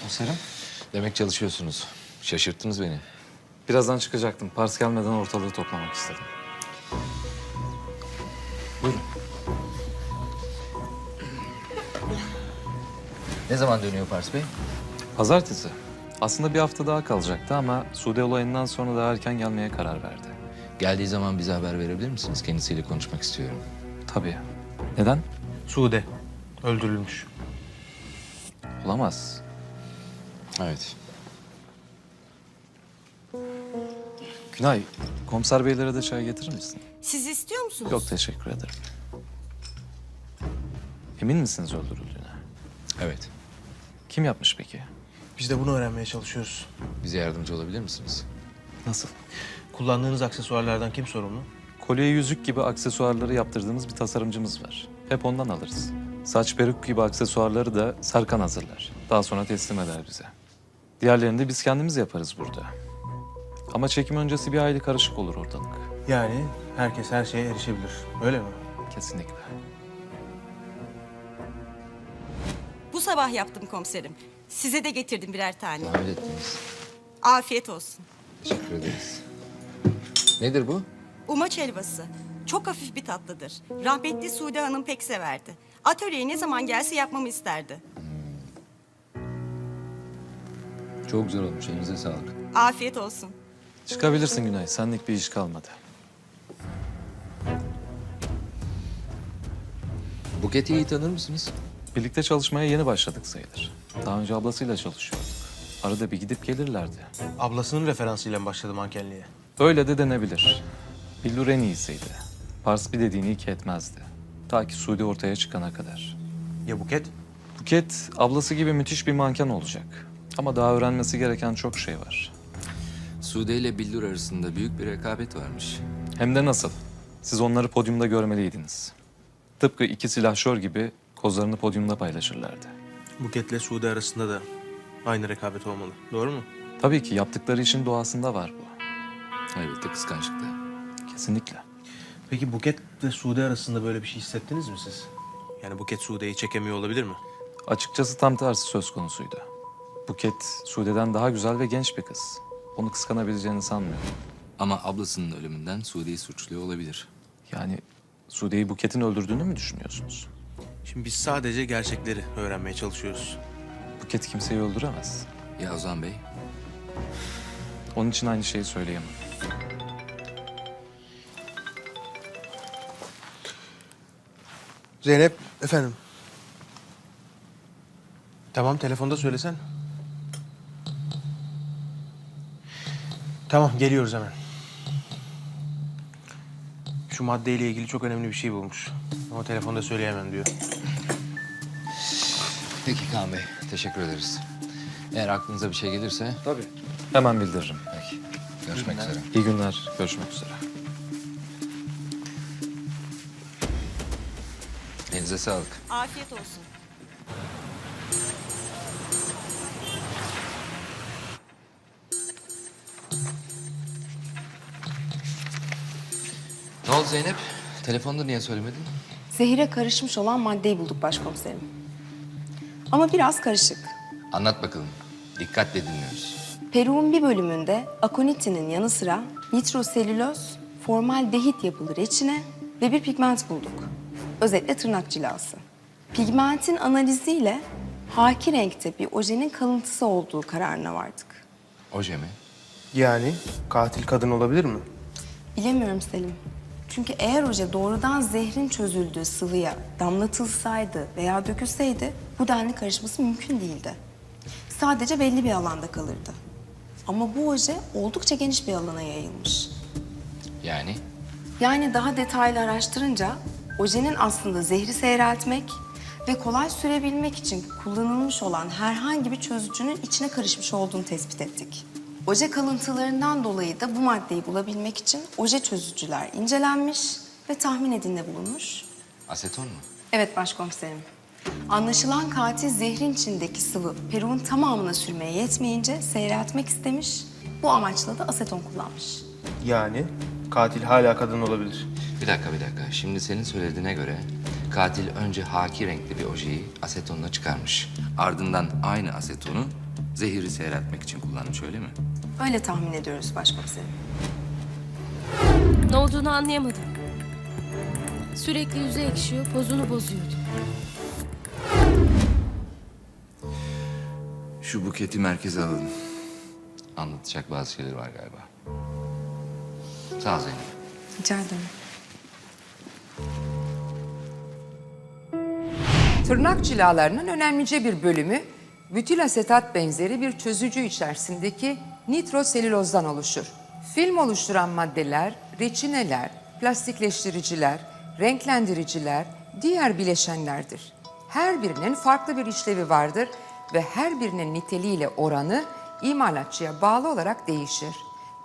Komiserim. Demek çalışıyorsunuz. Şaşırttınız beni. Birazdan çıkacaktım. Pars gelmeden ortalığı toplamak istedim. Buyurun. Ne zaman dönüyor Pars Bey? Pazartesi. Aslında bir hafta daha kalacaktı ama Sude olayından sonra daha erken gelmeye karar verdi. Geldiği zaman bize haber verebilir misiniz? Kendisiyle konuşmak istiyorum. Tabii. Neden? Sude öldürülmüş. Olamaz. Evet. Günay, komiser beylere de çay getirir misin? Siz istiyor musunuz? Yok teşekkür ederim. Emin misiniz öldürüldüğüne? Evet. Kim yapmış peki? Biz de bunu öğrenmeye çalışıyoruz. Bize yardımcı olabilir misiniz? Nasıl? Kullandığınız aksesuarlardan kim sorumlu? Kolye yüzük gibi aksesuarları yaptırdığımız bir tasarımcımız var. Hep ondan alırız. Saç peruk gibi aksesuarları da Serkan hazırlar. Daha sonra teslim eder bize. Diğerlerini de biz kendimiz yaparız burada. Ama çekim öncesi bir hayli karışık olur ortalık. Yani herkes her şeye erişebilir. Öyle mi? Kesinlikle. Sabah yaptım komiserim. Size de getirdim birer tane. Zahmet ettiniz. Afiyet olsun. Teşekkür ederiz. Nedir bu? Umaç helvası. Çok hafif bir tatlıdır. Rahmetli Sude Hanım pek severdi. Atölyeye ne zaman gelse yapmamı isterdi. Çok güzel olmuş. Elinize sağlık. Afiyet olsun. Çıkabilirsin Günay. Senlik bir iş kalmadı. Buket'i iyi tanır mısınız? Birlikte çalışmaya yeni başladık sayılır. Daha önce ablasıyla çalışıyorduk. Arada bir gidip gelirlerdi. Ablasının referansıyla mı başladı mankenliğe? Öyle de denebilir. Billur en iyisiydi. Pars bir dediğini iki etmezdi. Ta ki Suudi ortaya çıkana kadar. Ya Buket? Buket ablası gibi müthiş bir manken olacak. Ama daha öğrenmesi gereken çok şey var. Sude ile Billur arasında büyük bir rekabet varmış. Hem de nasıl? Siz onları podyumda görmeliydiniz. Tıpkı iki silahşör gibi kozlarını podyumda paylaşırlardı. Buket'le Sude arasında da aynı rekabet olmalı. Doğru mu? Tabii ki yaptıkları işin doğasında var bu. Elbette kıskançlıkta. Kesinlikle. Peki Buket ve Sude arasında böyle bir şey hissettiniz mi siz? Yani Buket Sude'yi çekemiyor olabilir mi? Açıkçası tam tersi söz konusuydu. Buket, Sude'den daha güzel ve genç bir kız. Onu kıskanabileceğini sanmıyorum. Ama ablasının ölümünden Sude'yi suçluyor olabilir. Yani Sude'yi Buket'in öldürdüğünü mü düşünüyorsunuz? Şimdi biz sadece gerçekleri öğrenmeye çalışıyoruz. Buket kimseyi öldüremez. Ya Ozan Bey? Onun için aynı şeyi söyleyemem. Zeynep, efendim. Tamam, telefonda söylesen. Tamam, geliyoruz hemen. Şu maddeyle ilgili çok önemli bir şey bulmuş. Ama telefonda söyleyemem diyor. Peki Kaan Bey. Teşekkür ederiz. Eğer aklınıza bir şey gelirse... Tabii. Hemen bildiririm. Peki. Görüşmek üzere. İyi günler. Görüşmek üzere. Elinize sağlık. Afiyet olsun. Oldu Zeynep? Telefonda niye söylemedin? Zehire karışmış olan maddeyi bulduk başkomiserim. Ama biraz karışık. Anlat bakalım. Dikkatle dinliyoruz. Peruğun bir bölümünde akonitinin yanı sıra nitroselüloz, formaldehit yapılı reçine ve bir pigment bulduk. Özetle tırnak cilası. Pigmentin analiziyle haki renkte bir ojenin kalıntısı olduğu kararına vardık. Oje mi? Yani katil kadın olabilir mi? Bilemiyorum Selim. Çünkü eğer oje doğrudan zehrin çözüldüğü sıvıya damlatılsaydı veya dökülseydi bu denli karışması mümkün değildi. Sadece belli bir alanda kalırdı. Ama bu oje oldukça geniş bir alana yayılmış. Yani? Yani daha detaylı araştırınca ojenin aslında zehri seyreltmek ve kolay sürebilmek için kullanılmış olan herhangi bir çözücünün içine karışmış olduğunu tespit ettik. Oje kalıntılarından dolayı da bu maddeyi bulabilmek için oje çözücüler incelenmiş ve tahmin edinde bulunmuş. Aseton mu? Evet başkomiserim. Anlaşılan katil zehrin içindeki sıvı peruğun tamamına sürmeye yetmeyince seyreltmek istemiş. Bu amaçla da aseton kullanmış. Yani katil hala kadın olabilir. Bir dakika bir dakika. Şimdi senin söylediğine göre katil önce haki renkli bir ojeyi asetonla çıkarmış. Ardından aynı asetonu zehiri seyreltmek için kullanmış öyle mi? Öyle tahmin ediyoruz başkomiserim. Ne olduğunu anlayamadım. Sürekli yüzü ekşiyor, pozunu bozuyordu. Şu buketi merkeze alalım. Anlatacak bazı şeyler var galiba. Sağ ol Zeynep. Rica ederim. Tırnak cilalarının önemlice bir bölümü butil asetat benzeri bir çözücü içerisindeki nitroselülozdan oluşur. Film oluşturan maddeler, reçineler, plastikleştiriciler, renklendiriciler, diğer bileşenlerdir. Her birinin farklı bir işlevi vardır ve her birinin niteliğiyle oranı imalatçıya bağlı olarak değişir.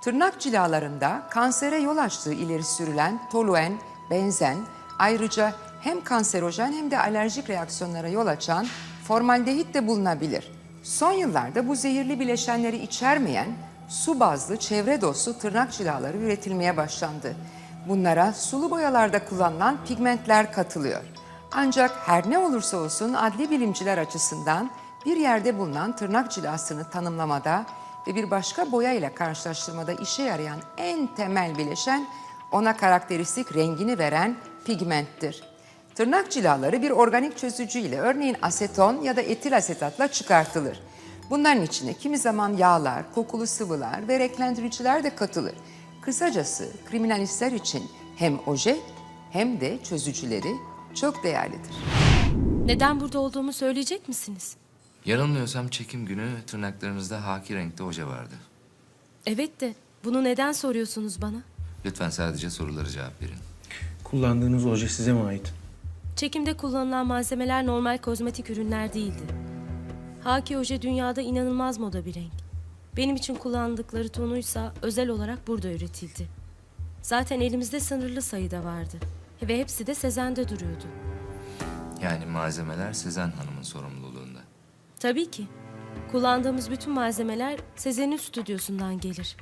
Tırnak cilalarında kansere yol açtığı ileri sürülen toluen, benzen, ayrıca hem kanserojen hem de alerjik reaksiyonlara yol açan formaldehit de bulunabilir. Son yıllarda bu zehirli bileşenleri içermeyen su bazlı çevre dostu tırnak cilaları üretilmeye başlandı. Bunlara sulu boyalarda kullanılan pigmentler katılıyor. Ancak her ne olursa olsun adli bilimciler açısından bir yerde bulunan tırnak cilasını tanımlamada ve bir başka boya ile karşılaştırmada işe yarayan en temel bileşen ona karakteristik rengini veren pigmenttir. Tırnak cilaları bir organik çözücü ile örneğin aseton ya da etil asetatla çıkartılır. Bunların içine kimi zaman yağlar, kokulu sıvılar ve renklendiriciler de katılır. Kısacası kriminalistler için hem oje hem de çözücüleri çok değerlidir. Neden burada olduğumu söyleyecek misiniz? Yanılmıyorsam çekim günü tırnaklarınızda haki renkte oje vardı. Evet de bunu neden soruyorsunuz bana? Lütfen sadece soruları cevap verin. Kullandığınız oje size mi ait? Çekimde kullanılan malzemeler normal kozmetik ürünler değildi. Haki oje dünyada inanılmaz moda bir renk. Benim için kullandıkları tonuysa özel olarak burada üretildi. Zaten elimizde sınırlı sayıda vardı. Ve hepsi de Sezen'de duruyordu. Yani malzemeler Sezen Hanım'ın sorumluluğunda. Tabii ki. Kullandığımız bütün malzemeler Sezen'in stüdyosundan gelir.